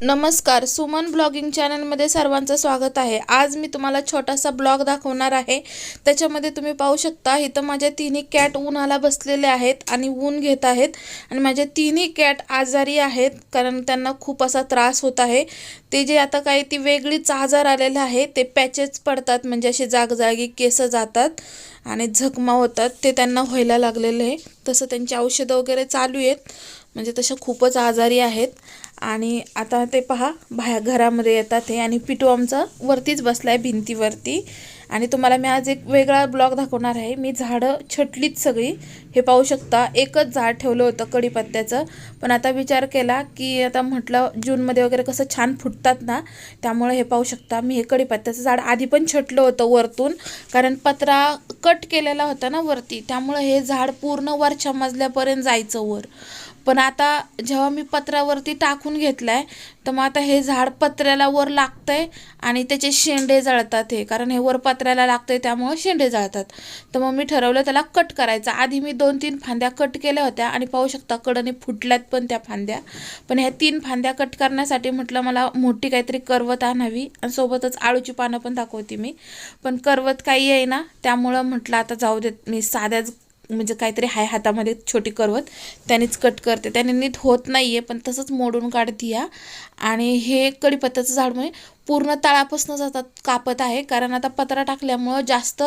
नमस्कार सुमन ब्लॉगिंग चॅनलमध्ये सर्वांचं स्वागत आहे. आज मी तुम्हाला छोटासा ब्लॉग दाखवणार आहे. त्याच्यामध्ये तुम्ही पाहू शकता इथं माझ्या तिन्ही कॅट उन्हाला बसलेले आहेत आणि ऊन घेत आहेत. आणि माझ्या तिन्ही कॅट आजारी आहेत कारण त्यांना खूप असा त्रास होत आहे. ते जे आता काही ती वेगळीच आजार आलेले आहे ते पॅचेस पडतात म्हणजे असे जागजागी केस जातात आणि झकमा होतात ते त्यांना व्हायला लागलेलं आहे. तसं त्यांची औषधं वगैरे चालू आहेत. म्हणजे तशा खूपच आजारी आहेत. आणि आता ते पहा बाहेर घरामध्ये येतात हे. आणि पिटू आमचा वरतीच बसला आहे भिंतीवरती. आणि तुम्हाला मी आज एक वेगळा ब्लॉग दाखवणार आहे. मी झाडं छटलीत सगळी. हे पाहू शकता एकच झाड ठेवलं होतं कढीपत्त्याचं. पण आता विचार केला की आता म्हटलं जूनमध्ये वगैरे कसं छान फुटतात ना त्यामुळे हे पाहू शकता. मी हे कढीपत्त्याचं झाड आधी पण छटलं होतं वरतून. कारण पत्रा कट केलेला होता ना वरती त्यामुळे हे झाड पूर्ण वरच्या मजल्यापर्यंत जायचं वर. पण आता जेव्हा मी पत्र्यावरती टाकून घेतलं आहे तर मग आता हे झाड पत्र्याला वर लागतं आहे आणि त्याचे शेंडे जळतात हे. कारण हे वर पत्र्याला लागतं आहे त्यामुळं शेंडे जळतात. तर मग मी ठरवलं त्याला कट करायचं. आधी मी दोन तीन फांद्या कट केल्या होत्या आणि पाहू शकता कडने फुटल्यात पण त्या फांद्या. पण ह्या तीन फांद्या कट करण्यासाठी म्हटलं मला मोठी काहीतरी करवत आणावी आणि सोबतच आळूची पानं पण दाखवते मी. पण करवत काही आहे ना त्यामुळं म्हटलं आता जाऊ देत मी साध्याच म्हणजे काहीतरी हाय हातामध्ये छोटी करवत त्यानेच कट करते. त्याने नीट होत नाही आहे पण तसंच मोडून काढते या आणि हे कढीपत्त्याचं झाड म्हणजे पूर्ण तळापासून जातात कापत आहे. कारण आता पत्रा टाकल्यामुळं जास्त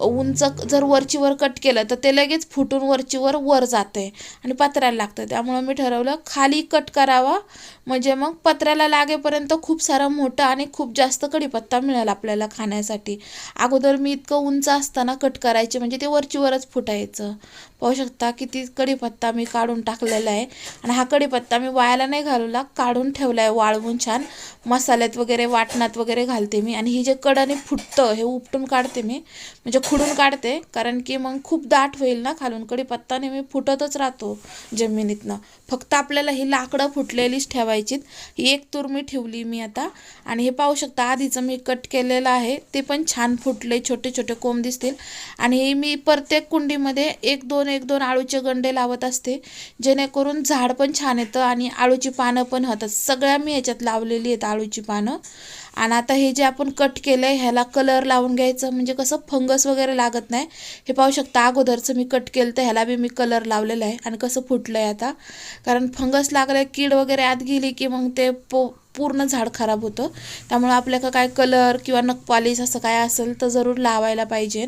उंच जर वरचीवर कट केलं तर ते लगेच फुटून वरचीवर वर जाते आणि पत्र्याला लागतं. त्यामुळं मी ठरवलं खाली कट करावा. म्हणजे मग पत्र्याला लागेपर्यंत खूप सारा मोठा आणि खूप जास्त कढीपत्ता मिळेल आपल्याला खाण्यासाठी. अगोदर मी इतकं उंच असताना कट करायचे म्हणजे ते वरचीवरच फुटायचं. पाहू शकता किती कढीपत्ता मी काढून टाकलेला आहे. आणि हा कढीपत्ता मी वायाला नाही घालवला काढून ठेवला आहे वाळवून छान. मसाल्यात वगैरे वाटणात वगैरे घालते मी. आणि ही जे कडाने फुटतं हे उपटून काढते मी. म्हणजे खुडून काढते कारण की मग खूप दाट होईल ना खालून. कढीपत्ता नेहमी फुटतच राहतो जमिनीतनं. फक्त आपल्याला ही लाकडं फुटलेलीच ठेवायचीत. ही एक तूर मी ठेवली मी आता. आणि हे पाहू शकता आधीचं मी कट केलेलं आहे. ते पण छान फुटले छोटे छोटे कोंब दिसतील. आणि हे मी प्रत्येक कुंडीमध्ये एक दोन एक दोन आळूचे गंडे लावत असते. जेणेकरून झाड पण छान येतं आणि आळूची पानं पण होतात. सगळ्या मी याच्यात लावलेली आहेत आळूची पानं. आणि आता हे जे आपण कट केलं आहे ह्याला कलर लावून घ्यायचं म्हणजे कसं फंगस वगैरे लागत नाही. हे पाहू शकता अगोदरचं मी कट केलं तर ह्याला बी मी कलर लावलेला आहे आणि कसं फुटलं आहे आता. कारण फंगस लागलं कीड वगैरे आत गेली की मग ते पो पूर्ण झाड खराब होतं. त्यामुळे आपल्याकडं काय कलर किंवा नखपालिश असं काय असेल तर जरूर लावायला पाहिजे.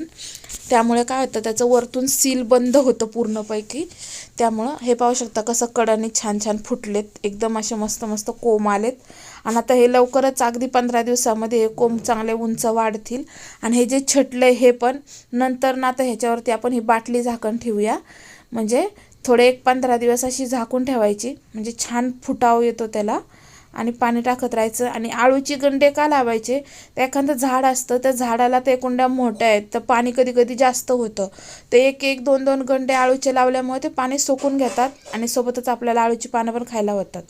त्यामुळे काय होतं त्याचं वरतून सील बंद होतं पूर्णपैकी. त्यामुळं हे पाहू शकता कसं कडाने छान छान फुटलेत. एकदम असे मस्त मस्त कोंब आलेत. आणि आता हे लवकरच अगदी पंधरा दिवसामध्ये हे कोंब चांगले उंच वाढतील. आणि हे जे छटलं हे पण नंतर ना आता ह्याच्यावरती आपण ही बाटली झाकण ठेवूया. म्हणजे थोडे एक पंधरा दिवस अशी झाकून ठेवायची. म्हणजे छान फुटाव येतो त्याला. आणि पाणी टाकत राहायचं आणि आळूची गंडे का लावायचे? तर एखादं झाड असतं त्या झाडाला ते कुंड्या मोठ्या आहेत तर पाणी कधी कधी जास्त होतं. ते एक एक दोन दोन गंडे आळूचे लावल्यामुळे ते पाणी सोकून घेतात आणि सोबतच आपल्याला आळूची पानं पण खायला होतात